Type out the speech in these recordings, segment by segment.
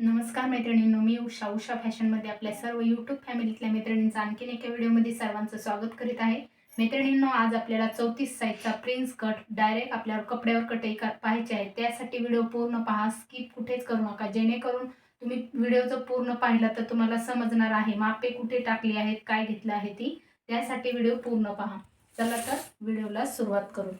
नमस्कार मैत्रिणींनो मी उषा. उषा फॅशनमध्ये आपल्या सर्व यूट्यूब फॅमिलीतल्या मैत्रिणींचं आणखीन एका व्हिडिओमध्ये सर्वांचं स्वागत करीत आहे. मैत्रिणींनो आज आपल्याला चौतीस साईजचा प्रिन्स कट डायरेक्ट आपल्यावर कपड्यावर कटई का पाहायचे आहे त्यासाठी व्हिडिओ पूर्ण पहा स्किप कुठेच करू नका. जेणेकरून तुम्ही व्हिडिओ जर पूर्ण पाहिला तर तुम्हाला समजणार आहे मापे कुठे टाकली आहेत काय घेतलं आहे ती. त्यासाठी व्हिडिओ पूर्ण पहा. चला तर व्हिडिओला सुरुवात करू.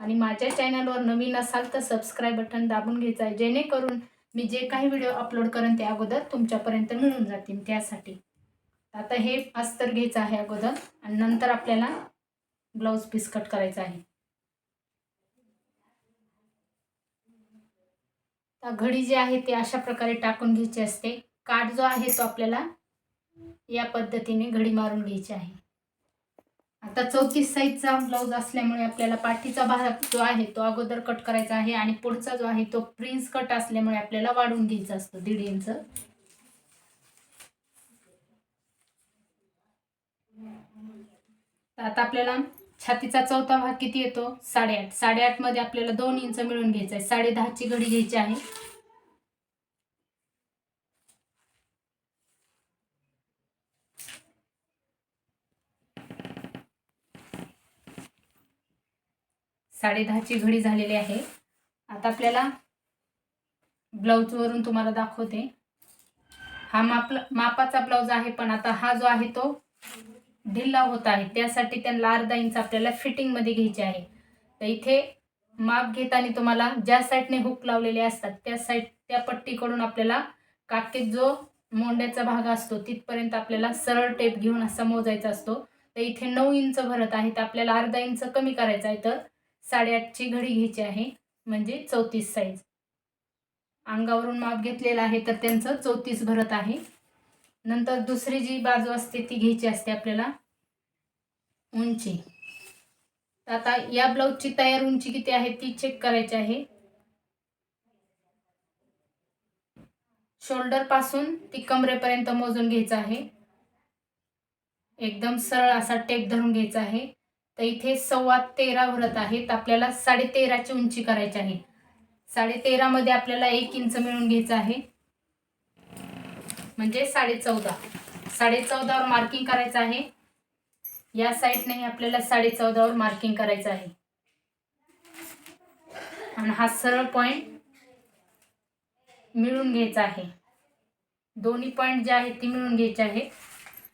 आणि माझ्या चॅनलवर नवीन असाल तर सबस्क्राईब बटन दाबून घ्यायचं आहे. जेणेकरून मी जे काही व्हिडिओ अपलोड करेन ते अगोदर तुमच्यापर्यंत मिळून जातील त्यासाठी. आता हे अस्तर घ्यायचं आहे अगोदर आणि नंतर आपल्याला ब्लाऊज पीस कट करायचा आहे. घडी जी आहे ती अशा प्रकारे टाकून घ्यायची असते. काठ जो आहे तो आपल्याला या पद्धतीने घडी मारून घ्यायची आहे. आता चौतीस साईजचा ब्लाऊज असल्यामुळे आपल्याला पाठीचा भाग जो आहे तो अगोदर कट करायचा आहे आणि पुढचा जो आहे तो प्रिन्स कट असल्यामुळे आपल्याला वाढवून घ्यायचा असतो दीड इंच. आता आपल्याला छातीचा चौथा भाग किती येतो? साडेआठ. साडेआठमध्ये आपल्याला दोन इंच मिळून घ्यायचा आहे. साडे दहाची घडी घ्यायची आहे. साडेदहाची घडी झालेली आहे. आता आपल्याला ब्लाऊजवरून तुम्हाला दाखवते. हा मापला मापाचा ब्लाऊज आहे पण आता हा जो आहे तो ढिल्ला होत आहे. त्यासाठी त्यांना अर्धा इंच आपल्याला फिटिंगमध्ये घ्यायचे आहे. तर इथे माप घेताना तुम्हाला ज्या साईडने हुक लावलेले असतात त्या साईड त्या पट्टीकडून आपल्याला काकेत जो मोंड्याचा भाग असतो तिथपर्यंत आपल्याला सरळ टेप घेऊन असा मोजायचा असतो. तर इथे नऊ इंच भरत आहे तर आपल्याला अर्धा इंच कमी करायचा आहे. तर साडेआठची घडी घ्यायची आहे म्हणजे चौतीस साईज अंगावरून माप घेतलेलं आहे तर त्यांचं चौतीस भरत आहे. नंतर दुसरी जी बाजू असते ती घ्यायची असते आपल्याला. उंची. तर आता या ब्लाऊजची तयार उंची किती आहे ती चेक करायची आहे. शोल्डरपासून ती कमरेपर्यंत मोजून घ्यायचं आहे. एकदम सरळ असा टेप धरून घ्यायचा आहे. तर इथे सव्वा तेरा भरत आहेत. आपल्याला साडे तेराची उंची करायची आहे. साडे तेरामध्ये आपल्याला एक इंच मिळून घ्यायचं आहे. म्हणजे साडे चौदा साडे चौदावर मार्किंग करायचं आहे. या साईडने आपल्याला साडे चौदावर मार्किंग करायचं आहे. आणि हा सरळ पॉईंट मिळून घ्यायचा आहे. दोन्ही पॉईंट जे आहेत ती मिळून घ्यायचे आहे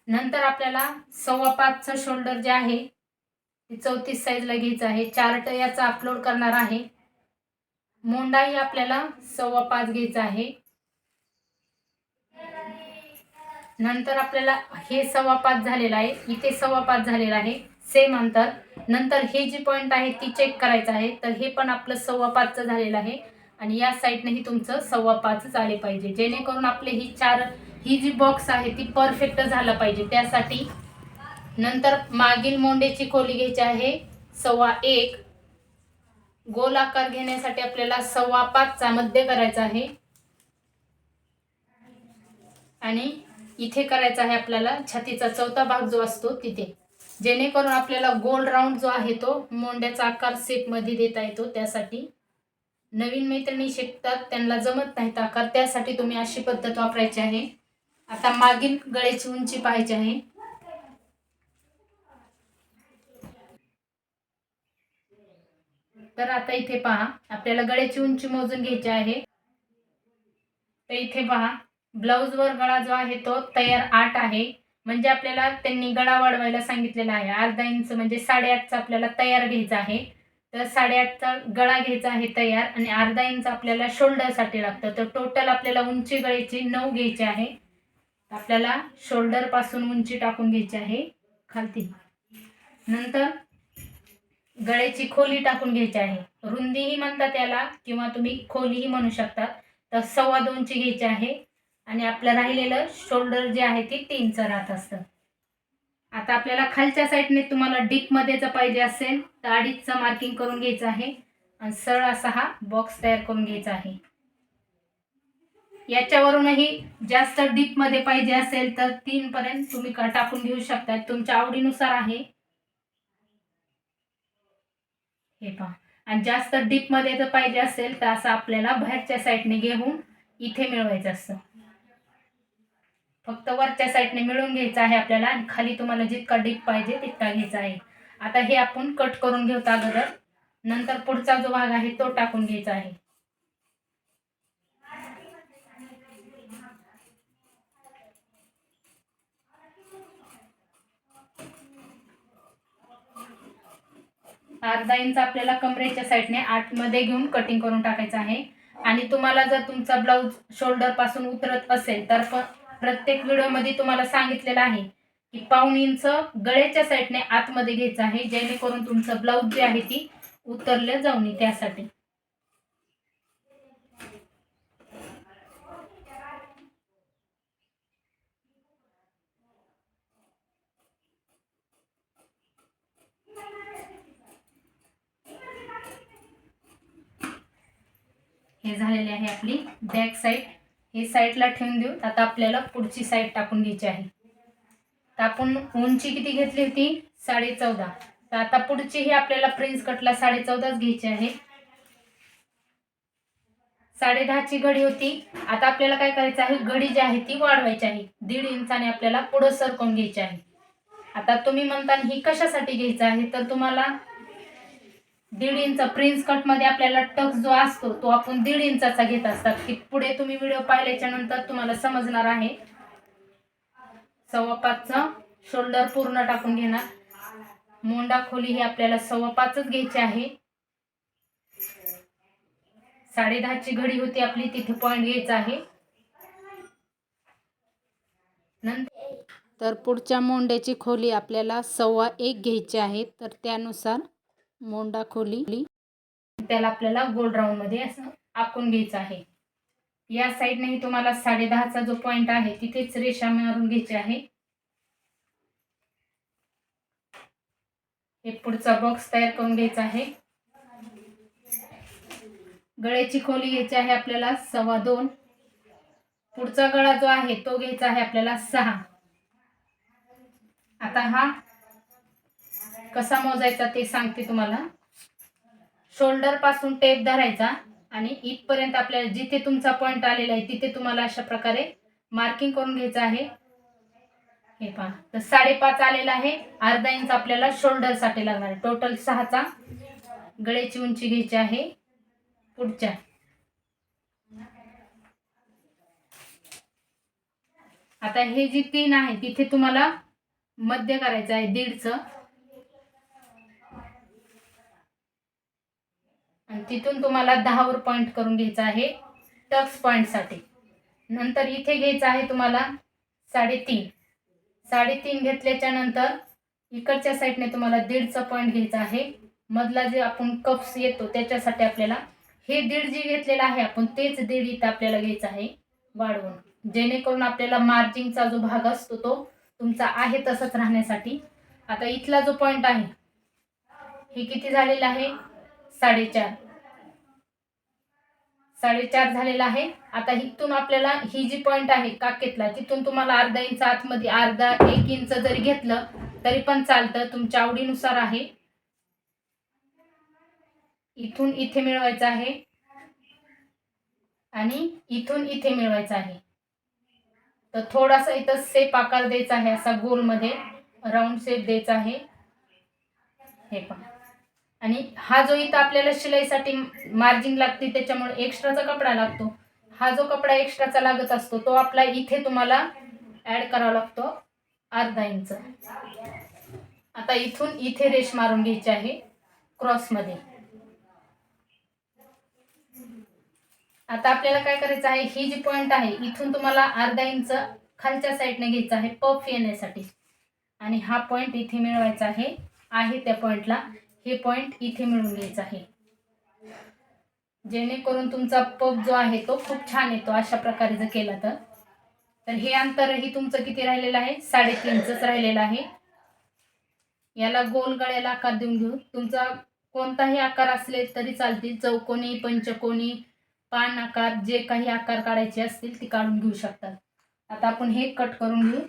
नंतर आपल्याला सव्वा पाचचं शोल्डर जे आहे चौतीस साईजला घ्यायचं आहे. चार्ट याचा अपलोड करणार आहे. मोंडाही आपल्याला सव्वा पाच घ्यायचा आहे. नंतर आपल्याला हे सव्वा पाच झालेलं आहे. इथे सव्वा पाच झालेलं आहे. सेम अंतर. नंतर हे जी पॉईंट आहे ती चेक करायचं आहे. तर हे पण आपलं सव्वा पाचचं झालेलं आहे. आणि या साईडनेही तुमचं सव्वा पाचच आले पाहिजे. जेणेकरून आपले ही चार ही जी बॉक्स आहे ती परफेक्ट झालं पाहिजे. त्यासाठी नंतर मागील मोंडेची खोली घ्यायची आहे. सव्वा एक. गोल आकार घेण्यासाठी आपल्याला सव्वा पाचचा मध्य करायचा आहे. आणि इथे करायचा आहे आपल्याला छातीचा चौथा भाग जो असतो तिथे. जेणेकरून आपल्याला गोल राऊंड जो आहे तो मोंड्याचा आकार सेपमध्ये देता येतो. त्यासाठी नवीन मैत्रिणी शिकतात त्यांना जमत नाहीत आकार त्यासाठी तुम्ही अशी पद्धत वापरायची आहे. आता मागील गळ्याची उंची पाहायची आहे. तर आता इथे पहा आपल्याला गळ्याची उंची मोजून घ्यायची आहे. तर इथे पहा ब्लाऊजवर गळा जो आहे तो तयार आठ आहे. म्हणजे आपल्याला त्यांनी गळा वाढवायला सांगितलेला आहे. अर्धा इंच म्हणजे साडेआठचा आपल्याला तयार घ्यायचा आहे. तर साडेआठचा गळा घ्यायचा आहे तयार आणि अर्धा इंच आपल्याला शोल्डरसाठी लागतं. तर टोटल आपल्याला उंची गळ्याची नऊ घ्यायची आहे. आपल्याला शोल्डरपासून उंची टाकून घ्यायची आहे. खालती. नंतर गळ्याची खोली टाकून घ्यायची आहे. रुंदीही म्हणतात त्याला किंवा तुम्ही खोलीही म्हणू शकता. तर सव्वा दोनची घ्यायची आहे. आणि आपलं राहिलेलं शोल्डर जे आहे ते तीनचं राहत असतं. आता आपल्याला खालच्या साईडने तुम्हाला डीपमध्ये जर पाहिजे असेल तर अडीचचं मार्किंग करून घ्यायचं आहे. आणि सरळ असा हा बॉक्स तयार करून घ्यायचा आहे. याच्यावरूनही जास्त डीपमध्ये पाहिजे असेल तर तीनपर्यंत तुम्ही टाकून घेऊ शकता. तुमच्या आवडीनुसार आहे. हे पहा. आणि जास्त डीपमध्ये जर पाहिजे असेल तर असं आपल्याला बाहेरच्या साईडने घेऊन इथे मिळवायचं असतं. फक्त वरच्या साईडने मिळून घ्यायचं आहे आपल्याला आणि खाली तुम्हाला जितका डीप पाहिजे तितका घ्यायचा आहे. आता हे आपण कट करून घेऊ अगोदर. नंतर पुढचा जो भाग आहे तो टाकून घ्यायचा आहे. अर्धा इंच आपल्याला कमरेच्या साईडने आतमध्ये घेऊन कटिंग करून टाकायचं आहे. आणि तुम्हाला जर तुमचा ब्लाऊज शोल्डरपासून उतरत असेल तर प- प्रत्येक व्हिडिओमध्ये तुम्हाला सांगितलेलं आहे की पाऊण इंच गळ्याच्या साईडने आतमध्ये घ्यायचं आहे जेणेकरून तुमचं ब्लाऊज जे आहे ती उतरलं जाऊ नये त्यासाठी. हे झालेले आहे आपली बॅक साईड हे साईडला ठेवून देऊ. आता आपल्याला पुढची साईड टाकून घ्यायची आहे. तर आपण उंची किती घेतली होती? साडे चौदा तर आता पुढची ही आपल्याला प्रिन्स कटला साडे चौदाच घ्यायची आहे. साडे दहाची घडी होती. आता आपल्याला काय करायचं आहे? घडी जी आहे ती वाढवायची आहे. दीड इंचाने आपल्याला पुढं सरकवून घ्यायची आहे. आता तुम्ही म्हणता ही कशासाठी घ्यायचं आहे? तर तुम्हाला दीड इंच प्रिन्स कटमध्ये आपल्याला टक्स जो असतो तो आपण दीड इंचाचा घेत असतात. की पुढे तुम्ही व्हिडिओ पाहिल्याच्या नंतर तुम्हाला समजणार आहे. सव्वा पाचचं शोल्डर पूर्ण टाकून घेणार. मोंडा खोली ही आपल्याला सव्वा पाचच घ्यायची आहे. साडे दहाची घडी होती आपली तिथे पॉईंट घ्यायचा आहे. नंतर तर पुढच्या मोंड्याची खोली आपल्याला सव्वा एक घ्यायची आहे. तर त्यानुसार मोंडा खोली. त्याला आपल्याला गोल राऊंडमध्ये असं आखून घ्यायचं आहे. या साईडनेही तुम्हाला साडे दहाचा जो पॉइंट आहे तिथेच रेषा मारून घ्यायची आहे. हे पुढचा बॉक्स तयार करून घ्यायचा आहे. गळ्याची खोली घ्यायची आहे आपल्याला सव्वा दोन. पुढचा गळा जो आहे तो घ्यायचा आहे आपल्याला सहा. आता हा कसा मोजायचा ते सांगते तुम्हाला. शोल्डरपासून टेप धरायचा आणि इथपर्यंत आपल्याला जिथे तुमचा पॉइंट आलेला आहे तिथे तुम्हाला अशा प्रकारे मार्किंग करून घ्यायचं आहे. हे पहा तर साडेपाच आलेला आहे. अर्धा इंच आपल्याला शोल्डरसाठी लागणार आहे. टोटल सहाचा. गळ्याची उंची घ्यायची आहे. पुढच्या. आता हे जी तीन आहे तिथे तुम्हाला मध्य करायचं आहे दीडचं. आणि तिथून तुम्हाला दहावर पॉईंट करून घ्यायचा आहे टक्स पॉईंटसाठी नंतर इथे घ्यायचं आहे तुम्हाला साडेतीन. साडेतीन घेतल्याच्या नंतर इकडच्या साईडने तुम्हाला दीडचा पॉईंट घ्यायचा आहे. मधला जे आपण कप्स येतो त्याच्यासाठी आपल्याला हे दीड जे घेतलेलं आहे आपण तेच दीड इथं आपल्याला घ्यायचं आहे वाढवून. जेणेकरून आपल्याला मार्जिंगचा जो भाग असतो तो तुमचा आहे तसंच राहण्यासाठी. आता इथला जो पॉईंट आहे हे किती झालेला आहे? साडेचार. साडेचार झालेला आहे. आता इथून आपल्याला ही जी पॉईंट आहे काकेतला तिथून तुम्हाला अर्धा इंच आतमध्ये अर्धा एक इंच जरी घेतलं तरी पण चालतं. तुमच्या आवडीनुसार आहे. इथून इथे मिळवायचं आहे. आणि इथून इथे मिळवायचं आहे. तर थोडासा इथं सेप आकार द्यायचा आहे असा गोलमध्ये राऊंड सेप द्यायचा आहे. हे पहा. आणि हा जो इथं आपल्याला शिलाईसाठी मार्जिन लागते त्याच्यामुळे एक्स्ट्राचा कपडा लागतो. हा जो कपडा एक्स्ट्राचा लागत असतो तो आपला इथे तुम्हाला ॲड करावा लागतो अर्धा इंच आता इथून इथे रेश मारून घ्यायची आहे क्रॉसमध्ये आता आपल्याला काय करायचं आहे ही जी पॉईंट आहे इथून तुम्हाला अर्धा इंच खालच्या साईडने घ्यायचा आहे पफ येण्यासाठी. आणि हा पॉईंट इथे मिळवायचा आहे आहे त्या पॉईंटला हे पॉईंट इथे मिळून घ्यायचं आहे. जेणेकरून तुमचा पप जो आहे तो खूप छान येतो अशा प्रकारे जर केला तर. तर हे अंतरही तुमचं किती राहिलेलं आहे? साडेतीनचंच राहिलेलं आहे. याला गोल गळ्याला आकार देऊन घेऊ. तुमचा कोणताही आकार असले तरी चालतील. चौकोनी पंचकोनी पान आकार जे काही आकार काढायचे असतील ते काढून घेऊ शकतात आता आपण हे कट करून घेऊ.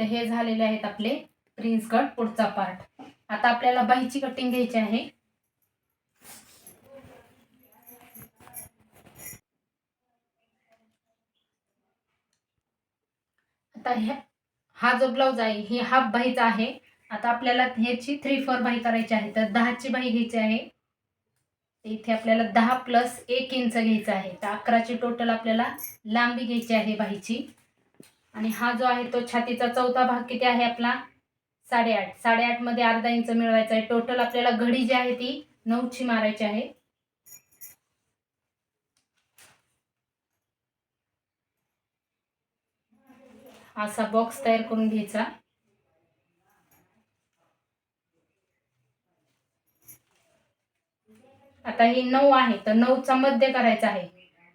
तर हे झालेले आहेत आपले प्रिन्स कट पुढचा पार्ट आता आपल्याला बाहीची कटिंग घ्यायची आहे. आता ह्या हा जो ब्लाऊज आहे ही हाफ बाहीचा आहे. आता आपल्याला ह्याची थ्री फोर बाही करायची आहे. तर दहाची बाही घ्यायची आहे. इथे आपल्याला दहा प्लस एक इंच घ्यायचं आहे. तर अकराची टोटल आपल्याला लांबी घ्यायची आहे बाहीची. आणि हा जो आहे तो छातीचा चौथा भाग किती आहे आपला? साडेआठ. साडेआठमध्ये अर्धा इंच मिळवायचा आहे. टोटल आपल्याला घडी जी आहे ती नऊची मारायची आहे. असा बॉक्स तयार करून घ्यायचा. आता ही नऊ आहे तर नऊचा मध्य करायचा आहे.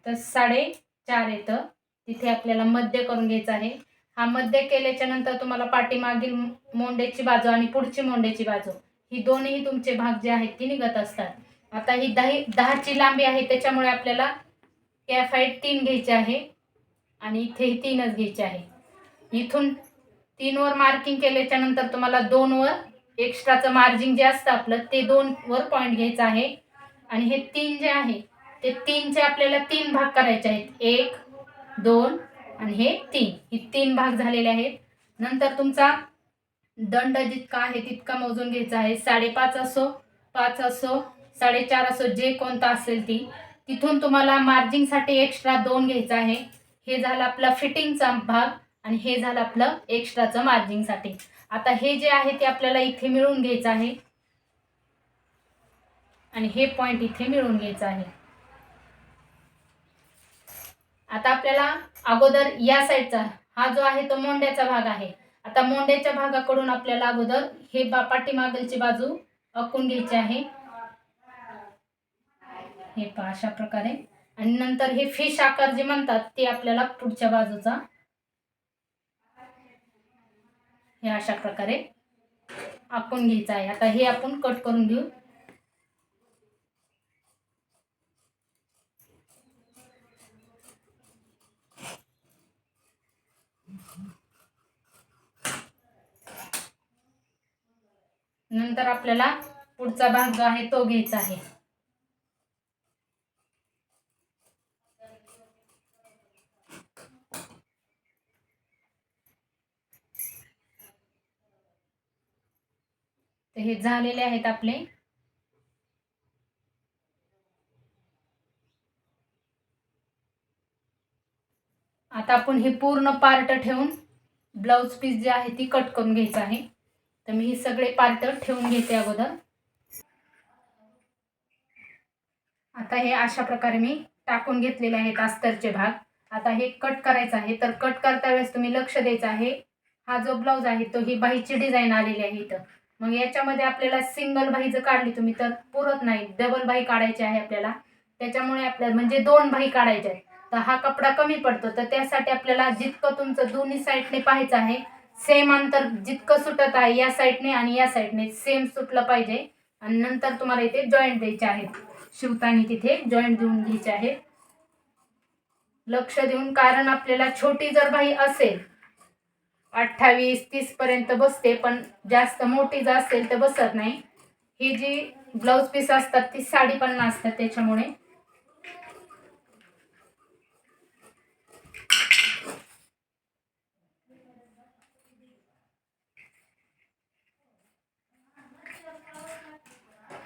तर साडे चार येतं. तिथे आपल्याला मध्य करून घ्यायचं आहे. हा मध्य केल्याच्यानंतर तुम्हाला पाठीमागील मोंड्याची बाजू आणि पुढची मोंड्याची बाजू ही दोन्ही तुमचे भाग जे आहेत ती निघत असतात. आता ही दही दहाची लांबी आहे त्याच्यामुळे आपल्याला कॅफाईट तीन घ्यायचे आहे आणि इथे ही तीनच घ्यायचे आहे. इथून तीनवर मार्किंग केल्याच्यानंतर तुम्हाला दोनवर एक्स्ट्राचं मार्जिन जे असतं आपलं ते दोनवर पॉईंट घ्यायचं आहे. आणि हे तीन जे आहे ते तीनचे आपल्याला तीन भाग करायचे आहेत. एक दोन आणि हे तीन. ही तीन भाग झालेले आहेत. नंतर तुमचा दंड जितका आहे तितका मोजून घ्यायचा आहे. साडेपाच असो पाच असो साडेचार असो जे कोणता असेल ती. तिथून तुम्हाला मार्जिंगसाठी एक्स्ट्रा दोन घ्यायचं आहे. हे झालं आपला फिटिंगचा भाग आणि हे झालं आपलं एक्स्ट्राचं मार्जिंगसाठी आता हे जे आहे ते आपल्याला इथे मिळून घ्यायचं आहे. आणि हे पॉईंट इथे मिळून घ्यायचं आहे. आता आपल्याला अगोदर या साईडचा हा जो आहे तो मोंड्याचा भाग आहे. आता मोंड्याच्या भागाकडून आपल्याला अगोदर हे बा पाठीमागलची बाजू अकून घ्यायची आहे. हे पहा अशा प्रकारे. आणि नंतर हे फिश आकार जे म्हणतात ते आपल्याला पुढच्या बाजूचा. हे अशा प्रकारे आखून घ्यायचं आहे. आता हे आपण कट करून घेऊ. नंतर आपल्याला पुढचा भाग जो आहे तो घ्यायचा आहे. तर हे झालेले आहेत आपले. आता आपण हे पूर्ण पार्ट ठेवून ब्लाऊज पीस जे आहे ती कट करून घ्यायचं आहे. तर मी हे सगळे पार्ट ठेवून घेते अगोदर. आता हे अशा प्रकारे मी टाकून घेतलेले आहेत अस्तरचे भाग. आता हे कट करायचं आहे. तर कट करता वेळेस तुम्ही लक्ष द्यायचं आहे. हा जो ब्लाऊज आहे तो ही बाहीची डिझाईन आलेली आहे इथं. मग याच्यामध्ये आपल्याला सिंगल बाही जर काढली तुम्ही तर पुरत नाही. डबल बाही काढायची आहे आपल्याला. त्याच्यामुळे आपल्याला म्हणजे दोन बाही काढायच्या आहेत. तर हा कपडा कमी पडतो. तर त्यासाठी आपल्याला जितकं तुमचं दोन्ही साईडने पाहायचं आहे सेम अंतर जितकं सुटत आहे या साईडने आणि या साईडने सेम सुटलं पाहिजे. आणि नंतर तुम्हाला इथे जॉईंट द्यायचे आहेत. शिवतानी तिथे जॉईंट देऊन घ्यायचे आहेत. लक्ष देऊन कारण आपल्याला छोटी जर बाई असेल अठ्ठावीस तीस पर्यंत बसते पण जास्त मोठी जर असेल तर बसत नाही. ही जी ब्लाऊज पीस असतात ती साडी पन्नास असतात त्याच्यामुळे.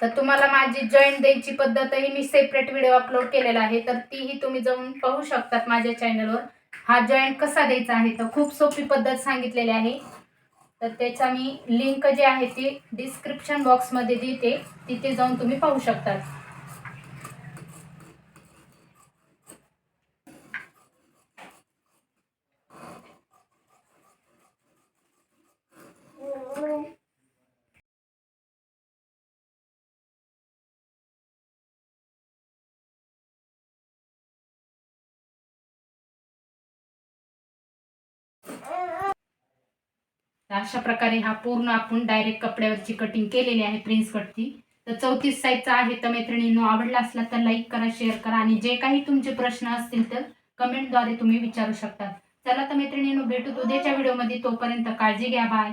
तर तुम्हाला माझी जॉईंट द्यायची पद्धतही मी सेपरेट व्हिडिओ अपलोड केलेला आहे. तर तीही तुम्ही जाऊन पाहू शकतात माझ्या चॅनलवर हा जॉईंट कसा द्यायचा आहे तर खूप सोपी पद्धत सांगितलेली आहे. तर त्याचा मी लिंक जी आहे ती डिस्क्रिप्शन बॉक्समध्ये देते. तिथे जाऊन तुम्ही पाहू शकतात तर अशा प्रकारे हा पूर्ण आपण डायरेक्ट कपड्यावरची कटिंग केलेली आहे प्रिन्स कटची तर चौतीस साईजचा आहे तर मैत्रिणींनो आवडला असला तर लाईक करा शेअर करा आणि जे काही तुमचे प्रश्न असतील तर कमेंटद्वारे तुम्ही विचारू शकता. चला तर मैत्रिणींनो भेटू उद्याच्या व्हिडिओमध्ये तोपर्यंत काळजी घ्या. बाय